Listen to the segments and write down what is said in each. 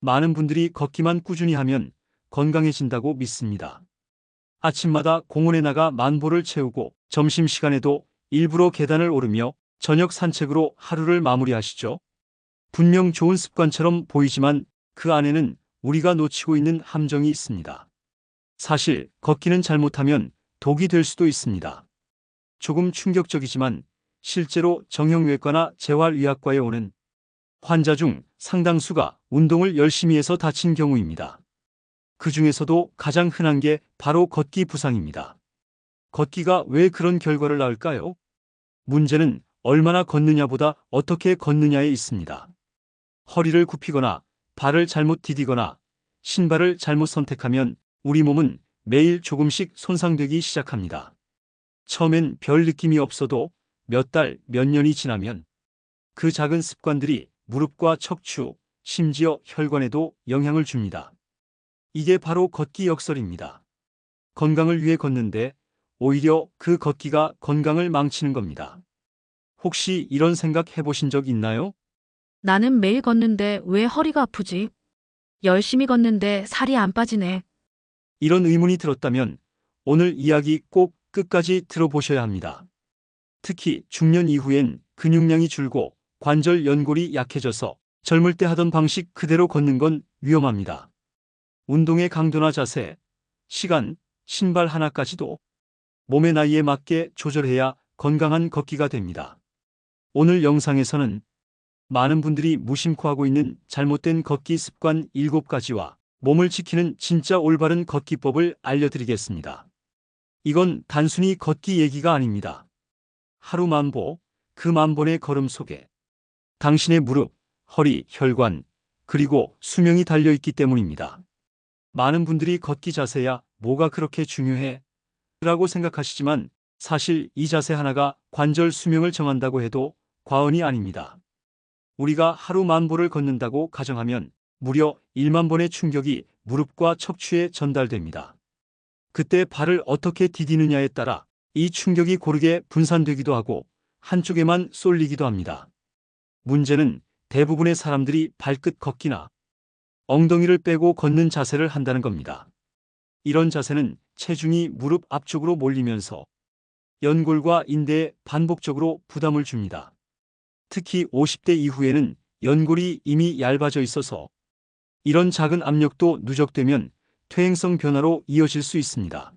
많은 분들이 걷기만 꾸준히 하면 건강해진다고 믿습니다. 아침마다 공원에 나가 만보를 채우고 점심시간에도 일부러 계단을 오르며 저녁 산책으로 하루를 마무리하시죠. 분명 좋은 습관처럼 보이지만 그 안에는 우리가 놓치고 있는 함정이 있습니다. 사실 걷기는 잘못하면 독이 될 수도 있습니다. 조금 충격적이지만 실제로 정형외과나 재활의학과에 오는 환자 중 상당수가 운동을 열심히 해서 다친 경우입니다. 그 중에서도 가장 흔한 게 바로 걷기 부상입니다. 걷기가 왜 그런 결과를 낳을까요? 문제는 얼마나 걷느냐보다 어떻게 걷느냐에 있습니다. 허리를 굽히거나 발을 잘못 디디거나 신발을 잘못 선택하면 우리 몸은 매일 조금씩 손상되기 시작합니다. 처음엔 별 느낌이 없어도 몇 달, 몇 년이 지나면 그 작은 습관들이 무릎과 척추, 심지어 혈관에도 영향을 줍니다. 이게 바로 걷기 역설입니다. 건강을 위해 걷는데 오히려 그 걷기가 건강을 망치는 겁니다. 혹시 이런 생각 해보신 적 있나요? 나는 매일 걷는데 왜 허리가 아프지? 열심히 걷는데 살이 안 빠지네. 이런 의문이 들었다면 오늘 이야기 꼭 끝까지 들어보셔야 합니다. 특히 중년 이후엔 근육량이 줄고 관절 연골이 약해져서 젊을 때 하던 방식 그대로 걷는 건 위험합니다. 운동의 강도나 자세, 시간, 신발 하나까지도 몸의 나이에 맞게 조절해야 건강한 걷기가 됩니다. 오늘 영상에서는 많은 분들이 무심코 하고 있는 잘못된 걷기 습관 7가지와 몸을 지키는 진짜 올바른 걷기법을 알려드리겠습니다. 이건 단순히 걷기 얘기가 아닙니다. 하루 만보, 그 만번의 걸음 속에 당신의 무릎, 허리, 혈관, 그리고 수명이 달려있기 때문입니다. 많은 분들이 걷기 자세야 뭐가 그렇게 중요해? 라고 생각하시지만 사실 이 자세 하나가 관절 수명을 정한다고 해도 과언이 아닙니다. 우리가 하루 만 보를 걷는다고 가정하면 무려 1만 번의 충격이 무릎과 척추에 전달됩니다. 그때 발을 어떻게 디디느냐에 따라 이 충격이 고르게 분산되기도 하고 한쪽에만 쏠리기도 합니다. 문제는 대부분의 사람들이 발끝 걷기나 엉덩이를 빼고 걷는 자세를 한다는 겁니다. 이런 자세는 체중이 무릎 앞쪽으로 몰리면서 연골과 인대에 반복적으로 부담을 줍니다. 특히 50대 이후에는 연골이 이미 얇아져 있어서 이런 작은 압력도 누적되면 퇴행성 변화로 이어질 수 있습니다.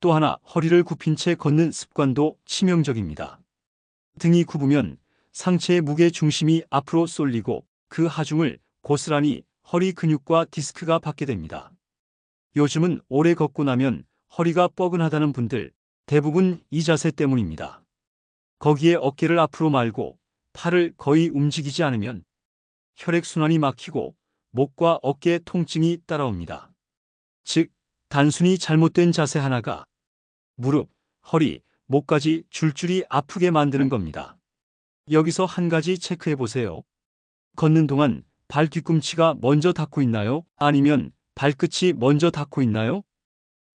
또 하나 허리를 굽힌 채 걷는 습관도 치명적입니다. 등이 굽으면 상체의 무게 중심이 앞으로 쏠리고 그 하중을 고스란히 허리 근육과 디스크가 받게 됩니다. 요즘은 오래 걷고 나면 허리가 뻐근하다는 분들 대부분 이 자세 때문입니다. 거기에 어깨를 앞으로 말고 팔을 거의 움직이지 않으면 혈액순환이 막히고 목과 어깨 통증이 따라옵니다. 즉, 단순히 잘못된 자세 하나가 무릎, 허리, 목까지 줄줄이 아프게 만드는 겁니다. 여기서 한 가지 체크해 보세요. 걷는 동안 발 뒤꿈치가 먼저 닿고 있나요? 아니면 발끝이 먼저 닿고 있나요?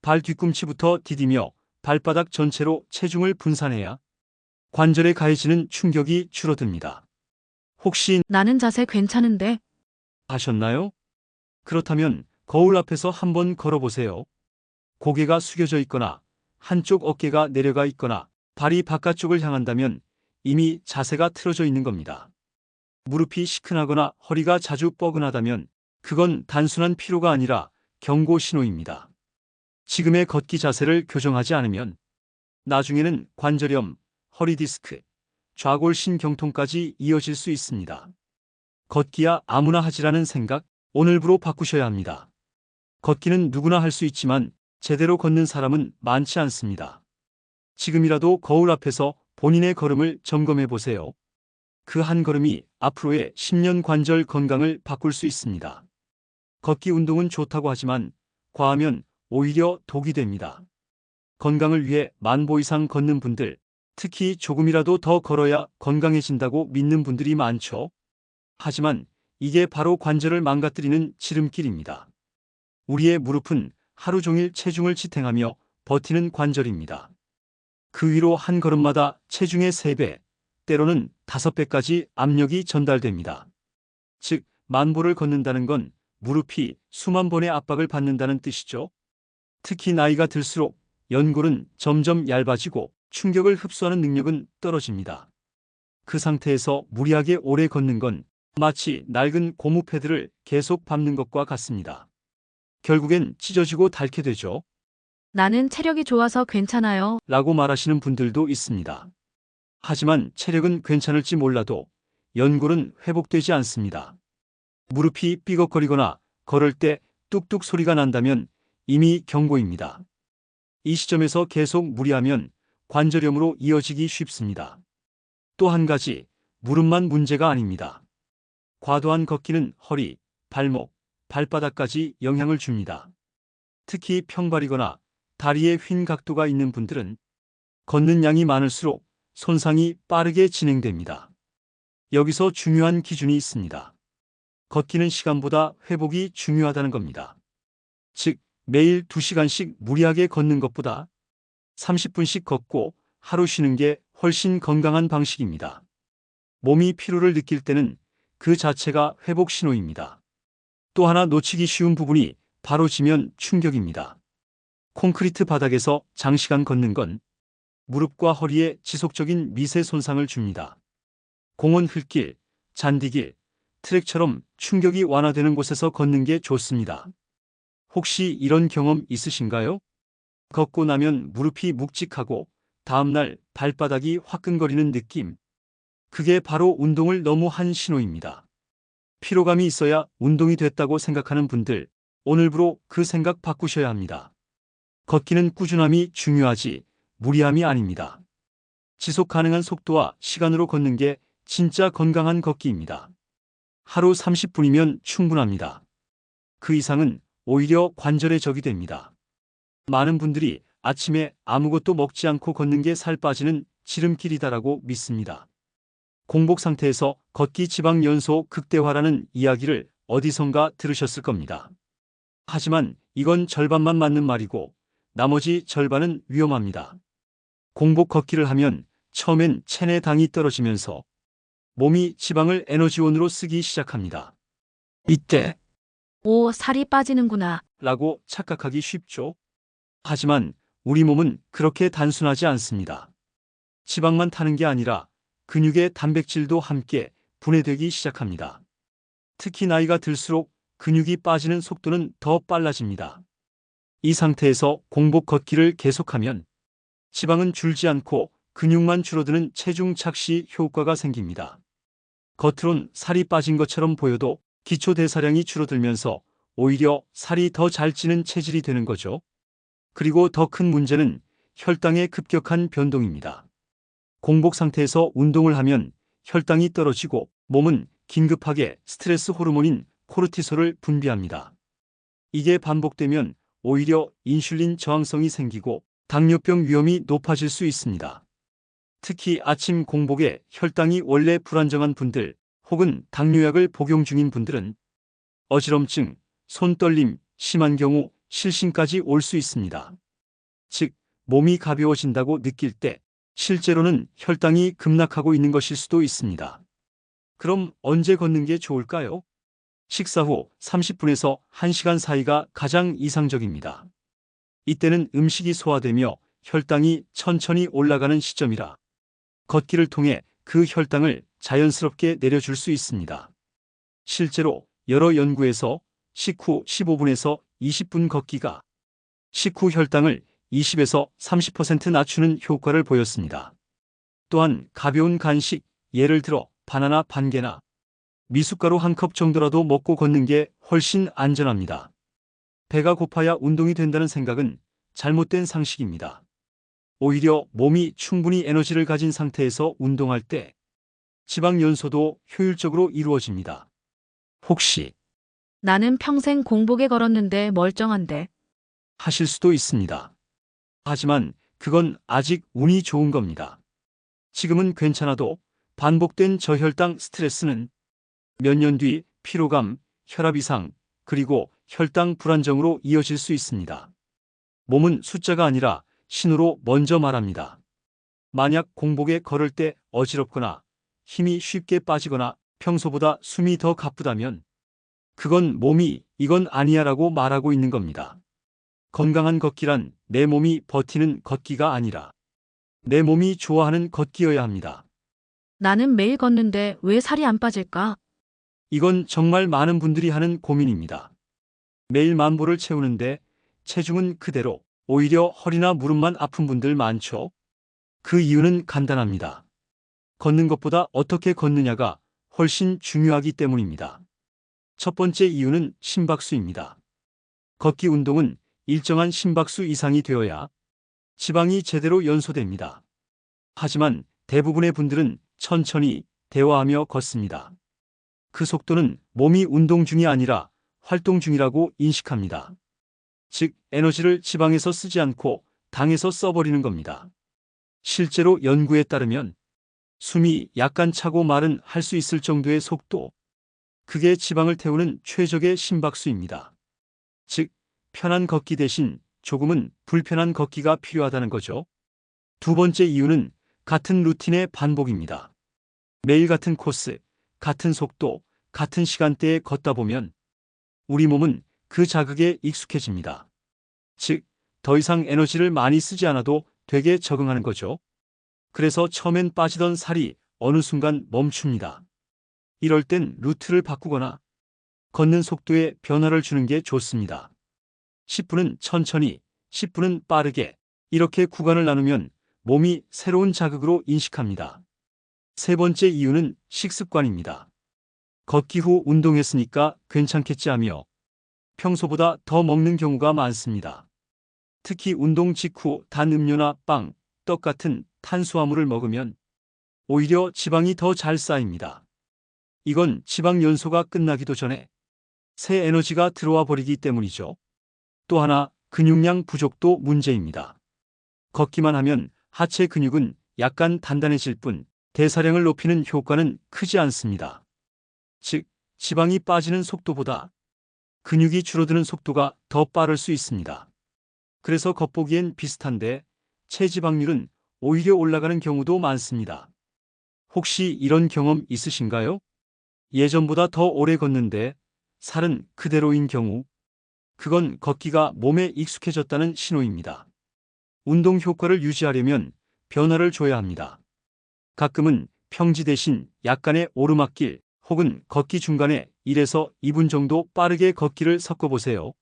발 뒤꿈치부터 디디며 발바닥 전체로 체중을 분산해야 관절에 가해지는 충격이 줄어듭니다. 혹시 나는 자세 괜찮은데 하셨나요? 그렇다면 거울 앞에서 한번 걸어보세요. 고개가 숙여져 있거나 한쪽 어깨가 내려가 있거나 발이 바깥쪽을 향한다면 이미 자세가 틀어져 있는 겁니다. 무릎이 시큰하거나 허리가 자주 뻐근하다면 그건 단순한 피로가 아니라 경고 신호입니다. 지금의 걷기 자세를 교정하지 않으면 나중에는 관절염, 허리 디스크, 좌골신경통까지 이어질 수 있습니다. 걷기야 아무나 하지라는 생각 오늘부로 바꾸셔야 합니다. 걷기는 누구나 할 수 있지만 제대로 걷는 사람은 많지 않습니다. 지금이라도 거울 앞에서 본인의 걸음을 점검해 보세요. 그 한 걸음이 앞으로의 10년 관절 건강을 바꿀 수 있습니다. 걷기 운동은 좋다고 하지만 과하면 오히려 독이 됩니다. 건강을 위해 만보 이상 걷는 분들, 특히 조금이라도 더 걸어야 건강해진다고 믿는 분들이 많죠. 하지만 이게 바로 관절을 망가뜨리는 지름길입니다. 우리의 무릎은 하루 종일 체중을 지탱하며 버티는 관절입니다. 그 위로 한 걸음마다 체중의 3배, 때로는 5배까지 압력이 전달됩니다. 즉, 만보를 걷는다는 건 무릎이 수만 번의 압박을 받는다는 뜻이죠. 특히 나이가 들수록 연골은 점점 얇아지고 충격을 흡수하는 능력은 떨어집니다. 그 상태에서 무리하게 오래 걷는 건 마치 낡은 고무 패드를 계속 밟는 것과 같습니다. 결국엔 찢어지고 닳게 되죠. 나는 체력이 좋아서 괜찮아요. 라고 말하시는 분들도 있습니다. 하지만 체력은 괜찮을지 몰라도 연골은 회복되지 않습니다. 무릎이 삐걱거리거나 걸을 때 뚝뚝 소리가 난다면 이미 경고입니다. 이 시점에서 계속 무리하면 관절염으로 이어지기 쉽습니다. 또 한 가지, 무릎만 문제가 아닙니다. 과도한 걷기는 허리, 발목, 발바닥까지 영향을 줍니다. 특히 평발이거나 다리에 휜 각도가 있는 분들은 걷는 양이 많을수록 손상이 빠르게 진행됩니다. 여기서 중요한 기준이 있습니다. 걷기는 시간보다 회복이 중요하다는 겁니다. 즉, 매일 2시간씩 무리하게 걷는 것보다 30분씩 걷고 하루 쉬는 게 훨씬 건강한 방식입니다. 몸이 피로를 느낄 때는 그 자체가 회복 신호입니다. 또 하나 놓치기 쉬운 부분이 바로 지면 충격입니다. 콘크리트 바닥에서 장시간 걷는 건 무릎과 허리에 지속적인 미세 손상을 줍니다. 공원 흙길, 잔디길, 트랙처럼 충격이 완화되는 곳에서 걷는 게 좋습니다. 혹시 이런 경험 있으신가요? 걷고 나면 무릎이 묵직하고 다음날 발바닥이 화끈거리는 느낌. 그게 바로 운동을 너무 한 신호입니다. 피로감이 있어야 운동이 됐다고 생각하는 분들, 오늘부로 그 생각 바꾸셔야 합니다. 걷기는 꾸준함이 중요하지 무리함이 아닙니다. 지속 가능한 속도와 시간으로 걷는 게 진짜 건강한 걷기입니다. 하루 30분이면 충분합니다. 그 이상은 오히려 관절에 적이 됩니다. 많은 분들이 아침에 아무것도 먹지 않고 걷는 게 살 빠지는 지름길이다라고 믿습니다. 공복 상태에서 걷기 지방 연소 극대화라는 이야기를 어디선가 들으셨을 겁니다. 하지만 이건 절반만 맞는 말이고 나머지 절반은 위험합니다. 공복 걷기를 하면 처음엔 체내 당이 떨어지면서 몸이 지방을 에너지원으로 쓰기 시작합니다. 이때 오, 살이 빠지는구나. 라고 착각하기 쉽죠. 하지만 우리 몸은 그렇게 단순하지 않습니다. 지방만 타는 게 아니라 근육의 단백질도 함께 분해되기 시작합니다. 특히 나이가 들수록 근육이 빠지는 속도는 더 빨라집니다. 이 상태에서 공복 걷기를 계속하면 지방은 줄지 않고 근육만 줄어드는 체중 착시 효과가 생깁니다. 겉으론 살이 빠진 것처럼 보여도 기초 대사량이 줄어들면서 오히려 살이 더 잘 찌는 체질이 되는 거죠. 그리고 더 큰 문제는 혈당의 급격한 변동입니다. 공복 상태에서 운동을 하면 혈당이 떨어지고 몸은 긴급하게 스트레스 호르몬인 코르티솔을 분비합니다. 이게 반복되면 오히려 인슐린 저항성이 생기고 당뇨병 위험이 높아질 수 있습니다. 특히 아침 공복에 혈당이 원래 불안정한 분들 혹은 당뇨약을 복용 중인 분들은 어지럼증, 손떨림, 심한 경우 실신까지 올 수 있습니다. 즉, 몸이 가벼워진다고 느낄 때 실제로는 혈당이 급락하고 있는 것일 수도 있습니다. 그럼 언제 걷는 게 좋을까요? 식사 후 30분에서 1시간 사이가 가장 이상적입니다. 이때는 음식이 소화되며 혈당이 천천히 올라가는 시점이라 걷기를 통해 그 혈당을 자연스럽게 내려줄 수 있습니다. 실제로 여러 연구에서 식후 15분에서 20분 걷기가 식후 혈당을 20에서 30% 낮추는 효과를 보였습니다. 또한 가벼운 간식, 예를 들어 바나나 반 개나 미숫가루 한 컵 정도라도 먹고 걷는 게 훨씬 안전합니다. 배가 고파야 운동이 된다는 생각은 잘못된 상식입니다. 오히려 몸이 충분히 에너지를 가진 상태에서 운동할 때 지방 연소도 효율적으로 이루어집니다. 혹시 나는 평생 공복에 걸었는데 멀쩡한데. 하실 수도 있습니다. 하지만 그건 아직 운이 좋은 겁니다. 지금은 괜찮아도 반복된 저혈당 스트레스는 몇 년 뒤 피로감, 혈압 이상, 그리고 혈당 불안정으로 이어질 수 있습니다. 몸은 숫자가 아니라 신호로 먼저 말합니다. 만약 공복에 걸을 때 어지럽거나 힘이 쉽게 빠지거나 평소보다 숨이 더 가쁘다면 그건 몸이 이건 아니야 라고 말하고 있는 겁니다. 건강한 걷기란 내 몸이 버티는 걷기가 아니라 내 몸이 좋아하는 걷기여야 합니다. 나는 매일 걷는데 왜 살이 안 빠질까? 이건 정말 많은 분들이 하는 고민입니다. 매일 만보를 채우는데 체중은 그대로 오히려 허리나 무릎만 아픈 분들 많죠? 그 이유는 간단합니다. 걷는 것보다 어떻게 걷느냐가 훨씬 중요하기 때문입니다. 첫 번째 이유는 심박수입니다. 걷기 운동은 일정한 심박수 이상이 되어야 지방이 제대로 연소됩니다. 하지만 대부분의 분들은 천천히 대화하며 걷습니다. 그 속도는 몸이 운동 중이 아니라 활동 중이라고 인식합니다. 즉, 에너지를 지방에서 쓰지 않고 당에서 써버리는 겁니다. 실제로 연구에 따르면 숨이 약간 차고 말은 할 수 있을 정도의 속도, 그게 지방을 태우는 최적의 심박수입니다. 즉, 편한 걷기 대신 조금은 불편한 걷기가 필요하다는 거죠. 두 번째 이유는 같은 루틴의 반복입니다. 매일 같은 코스, 같은 속도, 같은 시간대에 걷다 보면 우리 몸은 그 자극에 익숙해집니다. 즉, 더 이상 에너지를 많이 쓰지 않아도 되게 적응하는 거죠. 그래서 처음엔 빠지던 살이 어느 순간 멈춥니다. 이럴 땐 루트를 바꾸거나 걷는 속도에 변화를 주는 게 좋습니다. 10분은 천천히, 10분은 빠르게 이렇게 구간을 나누면 몸이 새로운 자극으로 인식합니다. 세 번째 이유는 식습관입니다. 걷기 후 운동했으니까 괜찮겠지 하며 평소보다 더 먹는 경우가 많습니다. 특히 운동 직후 단 음료나 빵, 떡 같은 탄수화물을 먹으면 오히려 지방이 더 잘 쌓입니다. 이건 지방 연소가 끝나기도 전에 새 에너지가 들어와 버리기 때문이죠. 또 하나 근육량 부족도 문제입니다. 걷기만 하면 하체 근육은 약간 단단해질 뿐 대사량을 높이는 효과는 크지 않습니다. 즉, 지방이 빠지는 속도보다 근육이 줄어드는 속도가 더 빠를 수 있습니다. 그래서 겉보기엔 비슷한데 체지방률은 오히려 올라가는 경우도 많습니다. 혹시 이런 경험 있으신가요? 예전보다 더 오래 걷는데 살은 그대로인 경우, 그건 걷기가 몸에 익숙해졌다는 신호입니다. 운동 효과를 유지하려면 변화를 줘야 합니다. 가끔은 평지 대신 약간의 오르막길 혹은 걷기 중간에 1에서 2분 정도 빠르게 걷기를 섞어보세요.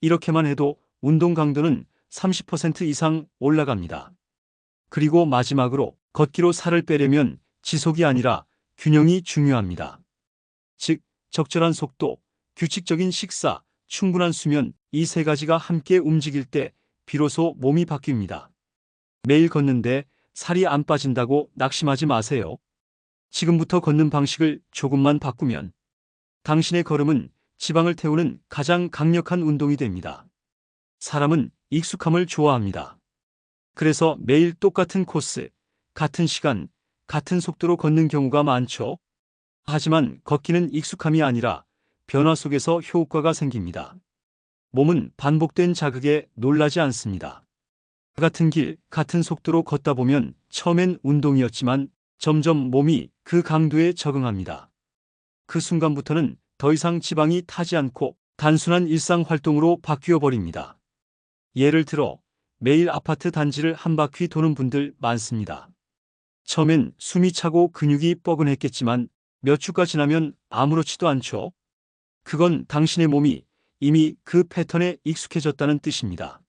이렇게만 해도 운동 강도는 30% 이상 올라갑니다. 그리고 마지막으로 걷기로 살을 빼려면 지속이 아니라 균형이 중요합니다. 즉, 적절한 속도, 규칙적인 식사, 충분한 수면 이 세 가지가 함께 움직일 때 비로소 몸이 바뀝니다. 매일 걷는데 살이 안 빠진다고 낙심하지 마세요. 지금부터 걷는 방식을 조금만 바꾸면 당신의 걸음은 지방을 태우는 가장 강력한 운동이 됩니다. 사람은 익숙함을 좋아합니다. 그래서 매일 똑같은 코스, 같은 시간, 같은 속도로 걷는 경우가 많죠. 하지만 걷기는 익숙함이 아니라 변화 속에서 효과가 생깁니다. 몸은 반복된 자극에 놀라지 않습니다. 같은 길, 같은 속도로 걷다 보면 처음엔 운동이었지만 점점 몸이 그 강도에 적응합니다. 그 순간부터는 더 이상 지방이 타지 않고 단순한 일상 활동으로 바뀌어 버립니다. 예를 들어 매일 아파트 단지를 한 바퀴 도는 분들 많습니다. 처음엔 숨이 차고 근육이 뻐근했겠지만 몇 주가 지나면 아무렇지도 않죠. 그건 당신의 몸이 이미 그 패턴에 익숙해졌다는 뜻입니다.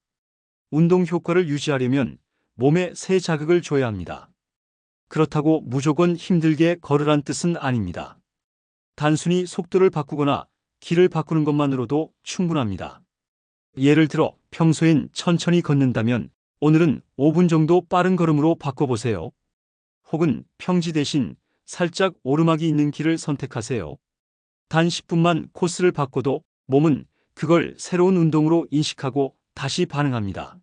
운동 효과를 유지하려면 몸에 새 자극을 줘야 합니다. 그렇다고 무조건 힘들게 걸으란 뜻은 아닙니다. 단순히 속도를 바꾸거나 길을 바꾸는 것만으로도 충분합니다. 예를 들어 평소엔 천천히 걷는다면 오늘은 5분 정도 빠른 걸음으로 바꿔보세요. 혹은 평지 대신 살짝 오르막이 있는 길을 선택하세요. 단 10분만 코스를 바꿔도 몸은 그걸 새로운 운동으로 인식하고 다시 반응합니다.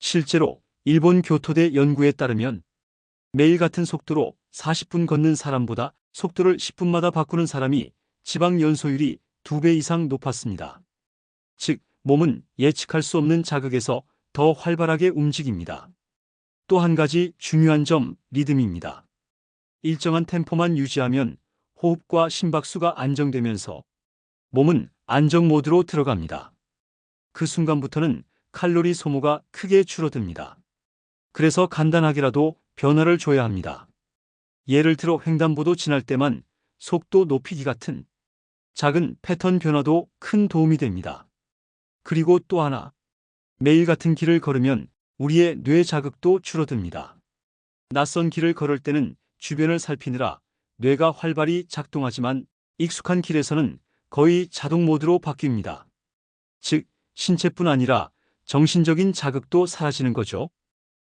실제로 일본 교토대 연구에 따르면 매일 같은 속도로 40분 걷는 사람보다 속도를 10분마다 바꾸는 사람이 지방 연소율이 2배 이상 높았습니다. 즉, 몸은 예측할 수 없는 자극에서 더 활발하게 움직입니다. 또 한 가지 중요한 점, 리듬입니다. 일정한 템포만 유지하면 호흡과 심박수가 안정되면서 몸은 안정 모드로 들어갑니다. 그 순간부터는 칼로리 소모가 크게 줄어듭니다. 그래서 간단하게라도 변화를 줘야 합니다. 예를 들어 횡단보도 지날 때만 속도 높이기 같은 작은 패턴 변화도 큰 도움이 됩니다. 그리고 또 하나, 매일 같은 길을 걸으면 우리의 뇌 자극도 줄어듭니다. 낯선 길을 걸을 때는 주변을 살피느라 뇌가 활발히 작동하지만 익숙한 길에서는 거의 자동 모드로 바뀝니다. 즉, 신체뿐 아니라 정신적인 자극도 사라지는 거죠.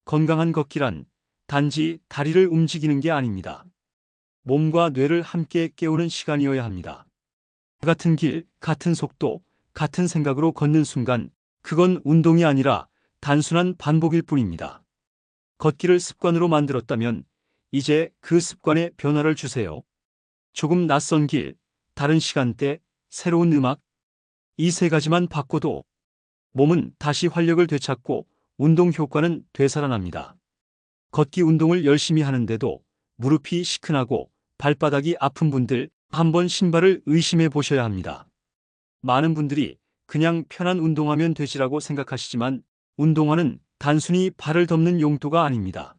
건강한 걷기란 단지 다리를 움직이는 게 아닙니다. 몸과 뇌를 함께 깨우는 시간이어야 합니다. 같은 길, 같은 속도, 같은 생각으로 걷는 순간 그건 운동이 아니라 단순한 반복일 뿐입니다. 걷기를 습관으로 만들었다면 이제 그 습관에 변화를 주세요. 조금 낯선 길, 다른 시간대, 새로운 음악, 이 세 가지만 바꿔도 몸은 다시 활력을 되찾고 운동 효과는 되살아납니다. 걷기 운동을 열심히 하는데도 무릎이 시큰하고 발바닥이 아픈 분들 한번 신발을 의심해 보셔야 합니다. 많은 분들이 그냥 편한 운동하면 되지라고 생각하시지만 운동화는 단순히 발을 덮는 용도가 아닙니다.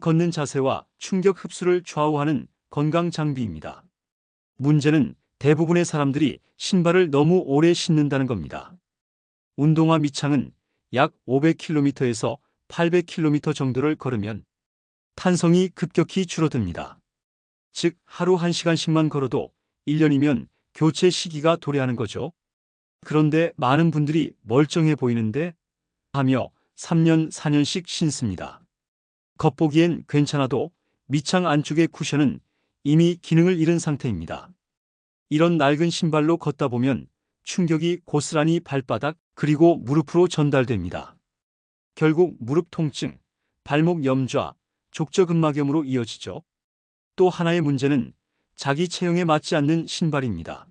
걷는 자세와 충격 흡수를 좌우하는 건강 장비입니다. 문제는 대부분의 사람들이 신발을 너무 오래 신는다는 겁니다. 운동화 밑창은 약 500km에서 800km 정도를 걸으면 탄성이 급격히 줄어듭니다. 즉, 하루 1시간씩만 걸어도 1년이면 교체 시기가 도래하는 거죠. 그런데 많은 분들이 멀쩡해 보이는데 하며 3년, 4년씩 신습니다. 겉보기엔 괜찮아도 밑창 안쪽의 쿠션은 이미 기능을 잃은 상태입니다. 이런 낡은 신발로 걷다 보면 충격이 고스란히 발바닥 그리고 무릎으로 전달됩니다. 결국 무릎 통증, 발목 염좌, 족저근막염으로 이어지죠. 또 하나의 문제는 자기 체형에 맞지 않는 신발입니다.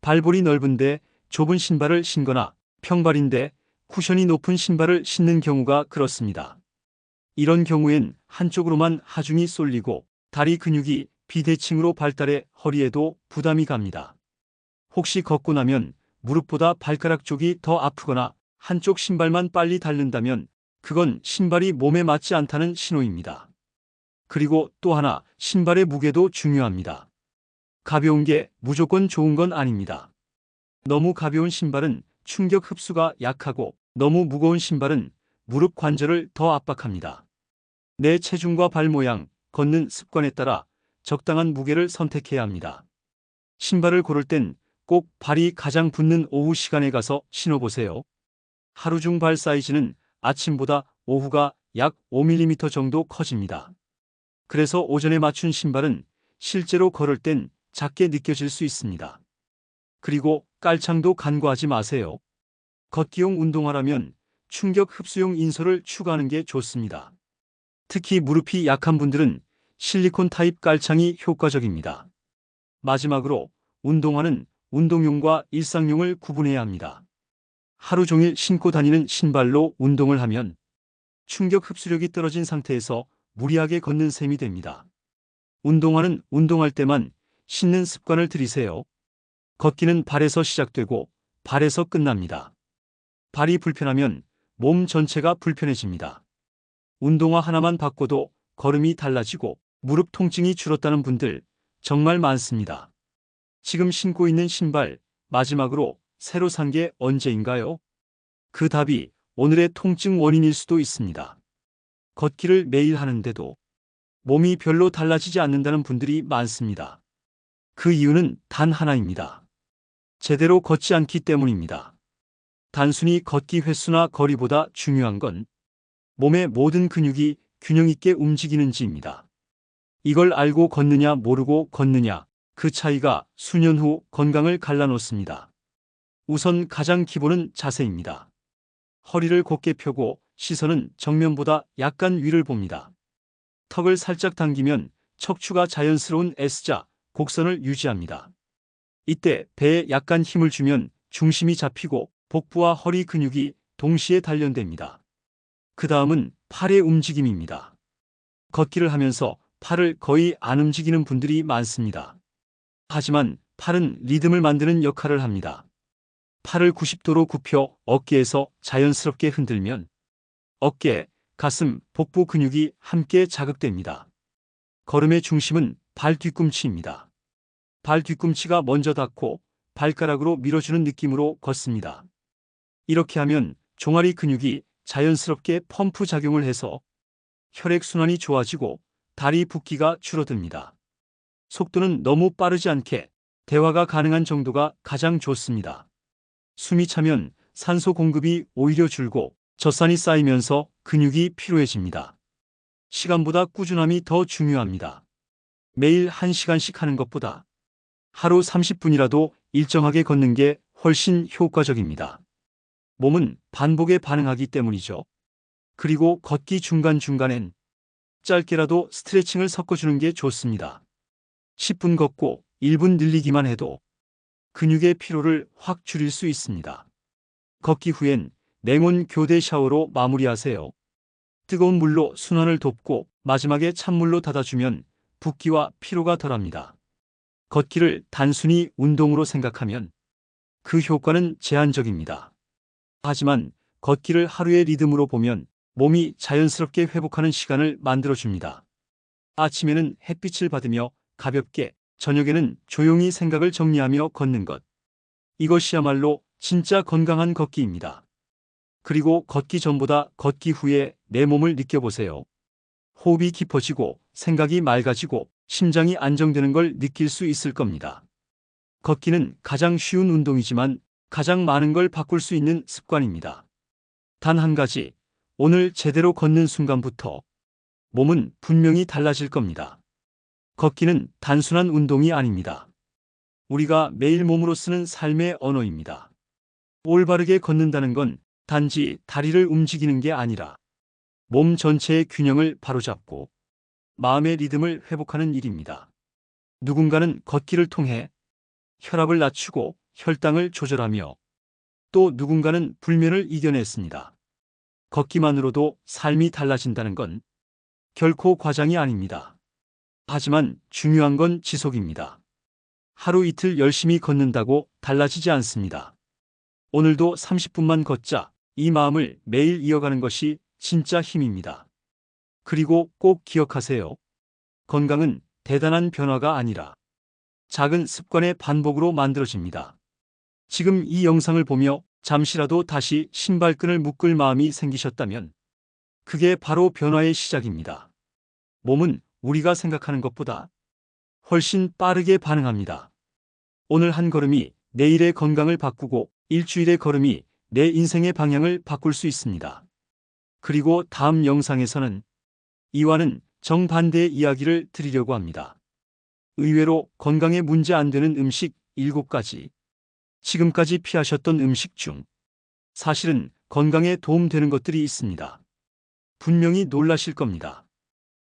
발볼이 넓은데 좁은 신발을 신거나 평발인데 쿠션이 높은 신발을 신는 경우가 그렇습니다. 이런 경우엔 한쪽으로만 하중이 쏠리고 다리 근육이 비대칭으로 발달해 허리에도 부담이 갑니다. 혹시 걷고 나면 무릎보다 발가락 쪽이 더 아프거나 한쪽 신발만 빨리 닳는다면 그건 신발이 몸에 맞지 않다는 신호입니다. 그리고 또 하나 신발의 무게도 중요합니다. 가벼운 게 무조건 좋은 건 아닙니다. 너무 가벼운 신발은 충격 흡수가 약하고 너무 무거운 신발은 무릎 관절을 더 압박합니다. 내 체중과 발 모양, 걷는 습관에 따라 적당한 무게를 선택해야 합니다. 신발을 고를 땐 꼭 발이 가장 붙는 오후 시간에 가서 신어보세요. 하루 중 발 사이즈는 아침보다 오후가 약 5mm 정도 커집니다. 그래서 오전에 맞춘 신발은 실제로 걸을 땐 작게 느껴질 수 있습니다. 그리고 깔창도 간과하지 마세요. 걷기용 운동화라면 충격 흡수용 인솔을 추가하는 게 좋습니다. 특히 무릎이 약한 분들은 실리콘 타입 깔창이 효과적입니다. 마지막으로 운동화는 운동용과 일상용을 구분해야 합니다. 하루 종일 신고 다니는 신발로 운동을 하면 충격 흡수력이 떨어진 상태에서 무리하게 걷는 셈이 됩니다. 운동화는 운동할 때만 신는 습관을 들이세요. 걷기는 발에서 시작되고 발에서 끝납니다. 발이 불편하면 몸 전체가 불편해집니다. 운동화 하나만 바꿔도 걸음이 달라지고 무릎 통증이 줄었다는 분들 정말 많습니다. 지금 신고 있는 신발 마지막으로 새로 산 게 언제인가요? 그 답이 오늘의 통증 원인일 수도 있습니다. 걷기를 매일 하는데도 몸이 별로 달라지지 않는다는 분들이 많습니다. 그 이유는 단 하나입니다. 제대로 걷지 않기 때문입니다. 단순히 걷기 횟수나 거리보다 중요한 건 몸의 모든 근육이 균형 있게 움직이는지입니다. 이걸 알고 걷느냐 모르고 걷느냐 그 차이가 수년 후 건강을 갈라놓습니다. 우선 가장 기본은 자세입니다. 허리를 곧게 펴고 시선은 정면보다 약간 위를 봅니다. 턱을 살짝 당기면 척추가 자연스러운 S자, 곡선을 유지합니다. 이때 배에 약간 힘을 주면 중심이 잡히고 복부와 허리 근육이 동시에 단련됩니다. 그 다음은 팔의 움직임입니다. 걷기를 하면서 팔을 거의 안 움직이는 분들이 많습니다. 하지만 팔은 리듬을 만드는 역할을 합니다. 팔을 90도로 굽혀 어깨에서 자연스럽게 흔들면 어깨, 가슴, 복부 근육이 함께 자극됩니다. 걸음의 중심은 발 뒤꿈치입니다. 발 뒤꿈치가 먼저 닿고 발가락으로 밀어주는 느낌으로 걷습니다. 이렇게 하면 종아리 근육이 자연스럽게 펌프 작용을 해서 혈액순환이 좋아지고 다리 붓기가 줄어듭니다. 속도는 너무 빠르지 않게 대화가 가능한 정도가 가장 좋습니다. 숨이 차면 산소 공급이 오히려 줄고 젖산이 쌓이면서 근육이 피로해집니다. 시간보다 꾸준함이 더 중요합니다. 매일 1시간씩 하는 것보다 하루 30분이라도 일정하게 걷는 게 훨씬 효과적입니다. 몸은 반복에 반응하기 때문이죠. 그리고 걷기 중간중간엔 짧게라도 스트레칭을 섞어주는 게 좋습니다. 10분 걷고 1분 늘리기만 해도 근육의 피로를 확 줄일 수 있습니다. 걷기 후엔 냉온 교대 샤워로 마무리하세요. 뜨거운 물로 순환을 돕고 마지막에 찬물로 닫아주면 붓기와 피로가 덜합니다. 걷기를 단순히 운동으로 생각하면 그 효과는 제한적입니다. 하지만 걷기를 하루의 리듬으로 보면 몸이 자연스럽게 회복하는 시간을 만들어줍니다. 아침에는 햇빛을 받으며 가볍게, 저녁에는 조용히 생각을 정리하며 걷는 것. 이것이야말로 진짜 건강한 걷기입니다. 그리고 걷기 전보다 걷기 후에 내 몸을 느껴보세요. 호흡이 깊어지고 생각이 맑아지고 심장이 안정되는 걸 느낄 수 있을 겁니다. 걷기는 가장 쉬운 운동이지만 가장 많은 걸 바꿀 수 있는 습관입니다. 단 한 가지, 오늘 제대로 걷는 순간부터 몸은 분명히 달라질 겁니다. 걷기는 단순한 운동이 아닙니다. 우리가 매일 몸으로 쓰는 삶의 언어입니다. 올바르게 걷는다는 건 단지 다리를 움직이는 게 아니라 몸 전체의 균형을 바로잡고 마음의 리듬을 회복하는 일입니다. 누군가는 걷기를 통해 혈압을 낮추고 혈당을 조절하며 또 누군가는 불면을 이겨냈습니다. 걷기만으로도 삶이 달라진다는 건 결코 과장이 아닙니다. 하지만 중요한 건 지속입니다. 하루 이틀 열심히 걷는다고 달라지지 않습니다. 오늘도 30분만 걷자 이 마음을 매일 이어가는 것이 진짜 힘입니다. 그리고 꼭 기억하세요. 건강은 대단한 변화가 아니라 작은 습관의 반복으로 만들어집니다. 지금 이 영상을 보며 잠시라도 다시 신발끈을 묶을 마음이 생기셨다면 그게 바로 변화의 시작입니다. 몸은 우리가 생각하는 것보다 훨씬 빠르게 반응합니다. 오늘 한 걸음이 내일의 건강을 바꾸고 일주일의 걸음이 내 인생의 방향을 바꿀 수 있습니다. 그리고 다음 영상에서는 이와는 정반대의 이야기를 드리려고 합니다. 의외로 건강에 문제 안 되는 음식 7가지. 지금까지 피하셨던 음식 중 사실은 건강에 도움되는 것들이 있습니다. 분명히 놀라실 겁니다.